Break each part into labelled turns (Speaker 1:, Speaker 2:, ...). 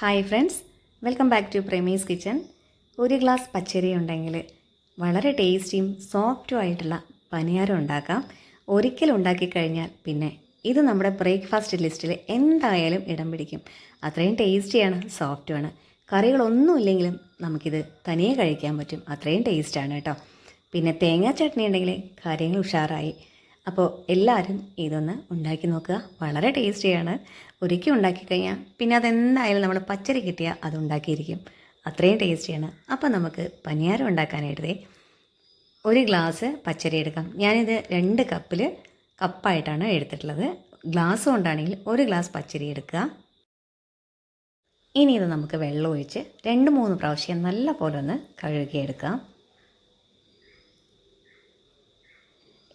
Speaker 1: Hi friends welcome back to Premi's kitchen ഒരു glass പച്ചരി ഉണ്ടെങ്കിൽ വളരെ ടേസ്റ്റിയും സോഫ്റ്റും ആയിട്ടുള്ള പനിയാരം ഉണ്ടാക്കാം. ഒരിക്കൽ ഉണ്ടാക്കി കഴിഞ്ഞാൽ പിന്നെ ഇത് നമ്മുടെ ബ്രേക്ക്ഫാസ്റ്റ് ലിസ്റ്റിൽ എന്തായാലും ഇടം പിടിക്കും. അത്രയും ടേസ്റ്റിയാണ് സോഫ്റ്റുമാണ് കറികളൊന്നും ഇല്ലെങ്കിലും നമുക്കിത് തനിയെ കഴിക്കാൻ പറ്റും. അത്രയും ടേസ്റ്റാണ് കേട്ടോ. പിന്നെ തേങ്ങാ ചട്നി ഉണ്ടെങ്കിൽ കാര്യങ്ങൾ ഉഷാറായി. അപ്പോൾ എല്ലാവരും ഇതൊന്ന് ഉണ്ടാക്കി നോക്കുക. വളരെ ടേസ്റ്റിയാണ്. ഒരിക്കൽ ഉണ്ടാക്കി കഴിഞ്ഞാൽ പിന്നെ അതെന്തായാലും നമ്മൾ പച്ചരി കിട്ടിയാൽ അത് ഉണ്ടാക്കിയിരിക്കും. അത്രയും ടേസ്റ്റിയാണ്. അപ്പോൾ നമുക്ക് പനിയാരം ഉണ്ടാക്കാനായിട്ടേ ഒരു ഗ്ലാസ് പച്ചരി എടുക്കാം. ഞാനിത് രണ്ട് കപ്പിൽ കപ്പായിട്ടാണ് എടുത്തിട്ടുള്ളത്. ഗ്ലാസ് കൊണ്ടാണെങ്കിൽ ഒരു ഗ്ലാസ് പച്ചരി എടുക്കുക. ഇനി ഇത് നമുക്ക് വെള്ളം ഒഴിച്ച് രണ്ട് മൂന്ന് പ്രാവശ്യം നല്ല പോലെ ഒന്ന് കഴുകിയെടുക്കാം.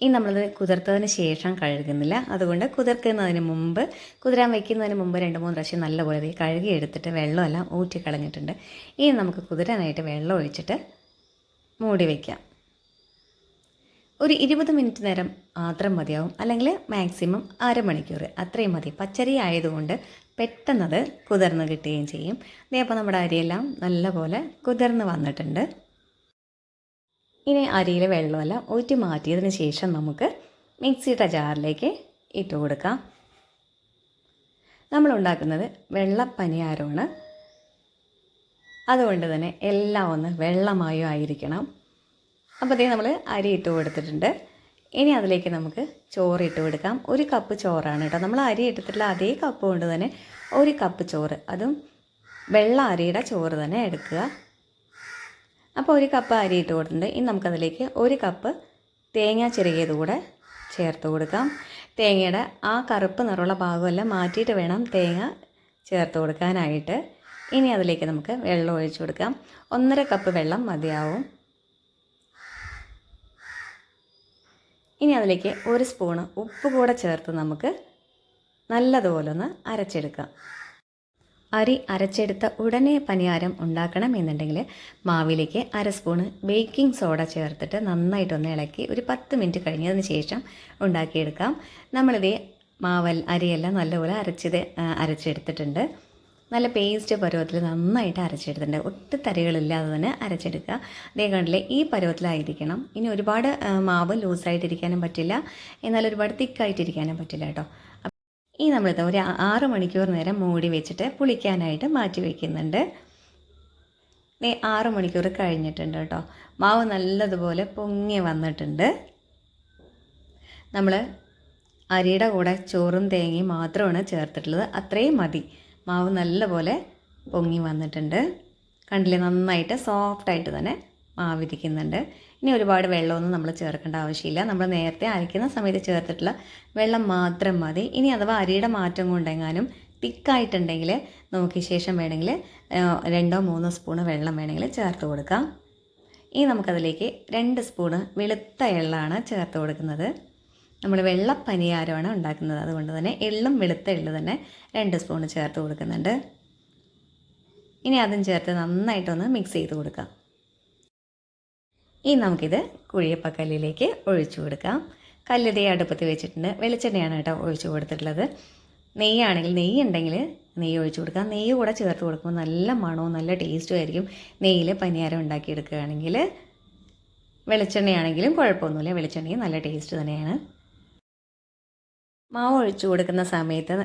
Speaker 1: ഇനി നമ്മളത് കുതിർത്തതിന് ശേഷം കഴുകുന്നില്ല. അതുകൊണ്ട് കുതിർക്കുന്നതിന് മുമ്പ് കുതിരാൻ വയ്ക്കുന്നതിന് മുമ്പ് രണ്ട് മൂന്ന് പ്രാവശ്യം നല്ലപോലെ കഴുകി എടുത്തിട്ട് വെള്ളമെല്ലാം ഊറ്റി കളഞ്ഞിട്ടുണ്ട്. ഇനി നമുക്ക് കുതിരാനായിട്ട് വെള്ളം ഒഴിച്ചിട്ട് മൂടി വയ്ക്കാം ഒരു ഇരുപത് മിനിറ്റ് നേരം മാത്രം മതിയാവും. അല്ലെങ്കിൽ മാക്സിമം അരമണിക്കൂർ. അത്രയും മതി. പച്ചരി ആയതുകൊണ്ട് പെട്ടെന്നത് കുതിർന്ന് കിട്ടുകയും ചെയ്യും. അപ്പോൾ നമ്മുടെ അരിയെല്ലാം നല്ലപോലെ കുതിർന്ന് വന്നിട്ടുണ്ട്. ഇനി അരിയിലെ വെള്ളമെല്ലാം ഊറ്റി മാറ്റിയതിന് ശേഷം നമുക്ക് മിക്സിയുടെ ജാറിലേക്ക് ഇട്ട് കൊടുക്കാം. നമ്മൾ ഉണ്ടാക്കുന്നത് വെള്ളപ്പനിയാരമാണ് അതുകൊണ്ട് തന്നെ എല്ലാം ഒന്ന് വെള്ളമായോ ആയിരിക്കണം. അപ്പോൾ അതേ നമ്മൾ അരി ഇട്ട് കൊടുത്തിട്ടുണ്ട്. ഇനി അതിലേക്ക് നമുക്ക് ചോറ് ഇട്ട് കൊടുക്കാം. ഒരു കപ്പ് ചോറാണ് കേട്ടോ. നമ്മൾ അരി എടുത്തിട്ടുള്ള അതേ കപ്പ് കൊണ്ട് തന്നെ ഒരു കപ്പ് ചോറ് അതും വെള്ള അരിയുടെ ചോറ് തന്നെ എടുക്കുക. അപ്പോൾ ഒരു കപ്പ് അരി ഇട്ട് കൊടുത്തിട്ടുണ്ട്. ഇനി നമുക്കതിലേക്ക് ഒരു കപ്പ് തേങ്ങ ചിരകിയത് കൂടെ ചേർത്ത് കൊടുക്കാം. തേങ്ങയുടെ ആ കറുപ്പ് നിറമുള്ള ഭാഗമെല്ലാം മാറ്റിയിട്ട് വേണം തേങ്ങ ചേർത്ത് കൊടുക്കാനായിട്ട്. ഇനി അതിലേക്ക് നമുക്ക് വെള്ളം ഒഴിച്ചു കൊടുക്കാം. ഒന്നര കപ്പ് വെള്ളം മതിയാവും. ഇനി അതിലേക്ക് ഒരു സ്പൂണ് ഉപ്പ് കൂടെ ചേർത്ത് നമുക്ക് നല്ലതുപോലെ ഒന്ന് അരച്ചെടുക്കാം. അരി അരച്ചെടുത്ത ഉടനെ പനിയാരം ഉണ്ടാക്കണം എന്നുണ്ടെങ്കിൽ മാവിലേക്ക് അര സ്പൂണ് ബേക്കിംഗ് സോഡ ചേർത്തിട്ട് നന്നായിട്ടൊന്ന് ഇളക്കി ഒരു പത്ത് മിനിറ്റ് കഴിഞ്ഞതിന് ശേഷം ഉണ്ടാക്കിയെടുക്കാം. നമ്മളിത് മാവൽ അരിയെല്ലാം നല്ലപോലെ അരച്ചത് അരച്ചെടുത്തിട്ടുണ്ട്. നല്ല പേസ്റ്റ് പരുവത്തിൽ നന്നായിട്ട് അരച്ചെടുത്തിട്ടുണ്ട്. ഒട്ടും തരികളില്ലാതെ തന്നെ അരച്ചെടുക്കുക. അതേ കണ്ടില്ലേ ഈ പരുവത്തിലായിരിക്കണം. ഇനി ഒരുപാട് മാവ് ലൂസായിട്ടിരിക്കാനും പറ്റില്ല. എന്നാൽ ഒരുപാട് തിക്കായിട്ടിരിക്കാനും പറ്റില്ല കേട്ടോ. ഈ നമ്മളിത് ഒരു ആറ് മണിക്കൂർ നേരം മൂടി വെച്ചിട്ട് പുളിക്കാനായിട്ട് മാറ്റി വയ്ക്കുന്നുണ്ട് ആറ് മണിക്കൂർ കഴിഞ്ഞിട്ടുണ്ട് കേട്ടോ. മാവ് നല്ലതുപോലെ പൊങ്ങി വന്നിട്ടുണ്ട്. നമ്മൾ അരിയുടെ കൂടെ ചോറും തേങ്ങയും മാത്രമാണ് ചേർത്തിട്ടുള്ളത്. അത്രയും മതി. മാവ് നല്ലപോലെ പൊങ്ങി വന്നിട്ടുണ്ട്. കണ്ടില്ലേ? നന്നായിട്ട് സോഫ്റ്റായിട്ട് തന്നെ മാവിരിക്കുന്നുണ്ട്. ഇനി ഒരുപാട് വെള്ളമൊന്നും നമ്മൾ ചേർക്കേണ്ട ആവശ്യമില്ല. നമ്മൾ നേരത്തെ അരയ്ക്കുന്ന സമയത്ത് ചേർത്തിട്ടുള്ള വെള്ളം മാത്രം മതി. ഇനി അഥവാ അരിയുടെ മാറ്റം കൊണ്ടെങ്ങാനും തിക്കായിട്ടുണ്ടെങ്കിൽ നോക്കിയ ശേഷം വേണമെങ്കിൽ രണ്ടോ മൂന്നോ സ്പൂണ് വെള്ളം വേണമെങ്കിൽ ചേർത്ത് കൊടുക്കാം. ഇനി നമുക്കതിലേക്ക് രണ്ട് സ്പൂണ് വെളുത്ത എള്ളാണ് ചേർത്ത് കൊടുക്കുന്നത്. നമ്മൾ വെള്ള വെള്ളപ്പനിയാരമാണ് ഉണ്ടാക്കുന്നത്. അതുകൊണ്ട് തന്നെ എള്ളും വെളുത്ത എള്ള് തന്നെ രണ്ട് സ്പൂണ് ചേർത്ത് കൊടുക്കുന്നുണ്ട്. ഇനി അതും ചേർത്ത് നന്നായിട്ടൊന്ന് മിക്സ് ചെയ്ത് കൊടുക്കാം. ഇനി നമുക്കിത് കുഴിയപ്പക്കല്ലിലേക്ക് ഒഴിച്ചു കൊടുക്കാം. കല്ലിതേ അടുപ്പത്ത് വെച്ചിട്ടുണ്ട്. വെളിച്ചെണ്ണയാണ് കേട്ടോ ഒഴിച്ചു കൊടുത്തിട്ടുള്ളത്. നെയ്യാണെങ്കിൽ നെയ്യ് ഉണ്ടെങ്കിൽ നെയ്യ് ഒഴിച്ചു കൊടുക്കാം. നെയ്യ് കൂടെ ചേർത്ത് കൊടുക്കുമ്പോൾ നല്ല മണവും നല്ല ടേസ്റ്റും ആയിരിക്കും. നെയ്യിൽ പനിയാരം ഉണ്ടാക്കിയെടുക്കുകയാണെങ്കിൽ വെളിച്ചെണ്ണയാണെങ്കിലും കുഴപ്പമൊന്നുമില്ല. വെളിച്ചെണ്ണയും നല്ല ടേസ്റ്റ് തന്നെയാണ്. മാവ് ഒഴിച്ചു കൊടുക്കുന്ന സമയത്ത്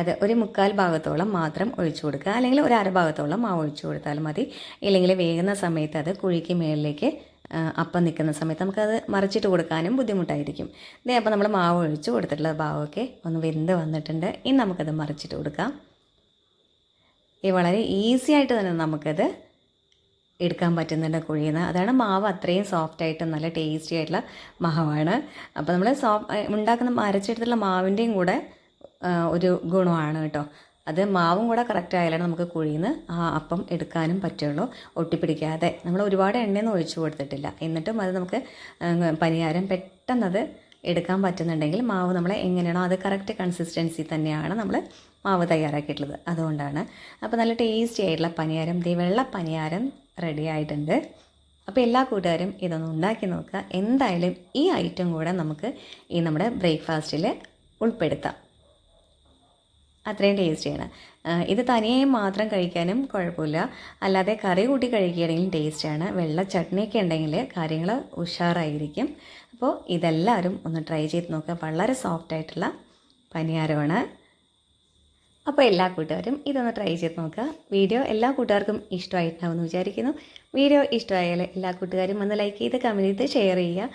Speaker 1: അത് ഒരു മുക്കാൽ ഭാഗത്തോളം മാത്രം ഒഴിച്ചു കൊടുക്കുക. അല്ലെങ്കിൽ ഒരു അര ഭാഗത്തോളം മാവ് ഒഴിച്ചു കൊടുത്താൽ മതി. ഇല്ലെങ്കിൽ വേകുന്ന സമയത്ത് അത് കുഴിക്ക് മേളിലേക്ക് അപ്പം നിൽക്കുന്ന സമയത്ത് നമുക്കത് മറിച്ചിട്ട് കൊടുക്കാനും ബുദ്ധിമുട്ടായിരിക്കും. ഇതേ അപ്പോൾ നമ്മൾ മാവ് ഒഴിച്ച് കൊടുത്തിട്ടുള്ള ഭാവമൊക്കെ ഒന്ന് വെന്ത് വന്നിട്ടുണ്ട്. ഇനി നമുക്കത് മറിച്ചിട്ട് കൊടുക്കാം. ഈ വളരെ ഈസി ആയിട്ട് തന്നെ നമുക്കത് എടുക്കാൻ പറ്റുന്നുണ്ട് കുഴിയിൽ നിന്ന് അതാണ് മാവ് അത്രയും സോഫ്റ്റ് ആയിട്ട് നല്ല ടേസ്റ്റി ആയിട്ടുള്ള മാവാണ്. അപ്പോൾ നമ്മൾ സോഫ് ഉണ്ടാക്കുന്ന അരച്ചെടുത്തുള്ള മാവിന്റെയും കൂടെ ഒരു ഗുണമാണ് കേട്ടോ. അത് മാവും കൂടെ കറക്റ്റ് ആയാലാണ് നമുക്ക് കുഴിയിൽ നിന്ന് ആ അപ്പം എടുക്കാനും പറ്റുള്ളൂ. ഒട്ടിപ്പിടിക്കാതെ. നമ്മൾ ഒരുപാട് എണ്ണയൊന്നും ഒഴിച്ചു കൊടുത്തിട്ടില്ല. എന്നിട്ടും അത് നമുക്ക് പനിയാരം പെട്ടെന്നത് എടുക്കാൻ പറ്റുന്നുണ്ടെങ്കിൽ മാവ് നമ്മൾ എങ്ങനെയാണോ അത് കറക്റ്റ് കൺസിസ്റ്റൻസി തന്നെയാണ് നമ്മൾ മാവ് തയ്യാറാക്കിയിട്ടുള്ളത്. അതുകൊണ്ടാണ്. അപ്പോൾ നല്ല ടേസ്റ്റി ആയിട്ടുള്ള പനിയാരം. ദേ വെള്ള പനിയാരം റെഡി ആയിട്ടുണ്ട്. അപ്പോൾ എല്ലാ കൂട്ടുകാരും ഇതൊന്ന് ഉണ്ടാക്കി നോക്കുക. എന്തായാലും ഈ ഐറ്റം കൂടെ നമുക്ക് ഈ നമ്മുടെ ബ്രേക്ക്ഫാസ്റ്റിൽ ഉൾപ്പെടുത്താം. അത്രയും ടേസ്റ്റിയാണ് ഇത് തനിയെ മാത്രം കഴിക്കാനും കുഴപ്പമില്ല. അല്ലാതെ കറി കൂട്ടി കഴിക്കുകയാണെങ്കിലും ടേസ്റ്റാണ് വെള്ള ചട്നിയൊക്കെ ഉണ്ടെങ്കിൽ കാര്യങ്ങൾ ഉഷാറായിരിക്കും. അപ്പോൾ ഇതെല്ലാവരും ഒന്ന് ട്രൈ ചെയ്ത് നോക്കുക. വളരെ സോഫ്റ്റ് ആയിട്ടുള്ള പനിയാരമാണ്. അപ്പോൾ എല്ലാ കൂട്ടുകാരും ഇതൊന്ന് ട്രൈ ചെയ്ത് നോക്കുക. വീഡിയോ എല്ലാ കൂട്ടുകാർക്കും ഇഷ്ടമായിട്ടുണ്ടാവുമെന്ന് വിചാരിക്കുന്നു. വീഡിയോ ഇഷ്ടമായാൽ എല്ലാ കൂട്ടുകാരും ഒന്ന് ലൈക്ക് ചെയ്ത് കമന്റ് ചെയ്ത് ഷെയർ ചെയ്യുക.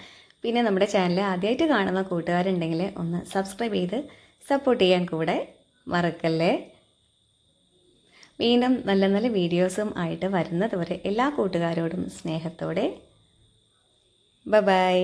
Speaker 1: പിന്നെ നമ്മുടെ ചാനൽ ആദ്യമായിട്ട് കാണുന്ന കൂട്ടുകാരുണ്ടെങ്കിൽ ഒന്ന് സബ്സ്ക്രൈബ് ചെയ്ത് സപ്പോർട്ട് ചെയ്യാൻ കൂടെ മറക്കല്ലേ? വീണ്ടും നല്ല നല്ല വീഡിയോസും ആയിട്ട് വരുന്നതുവരെ എല്ലാ കൂട്ടുകാരോടും സ്നേഹത്തോടെ. ബ ബൈ.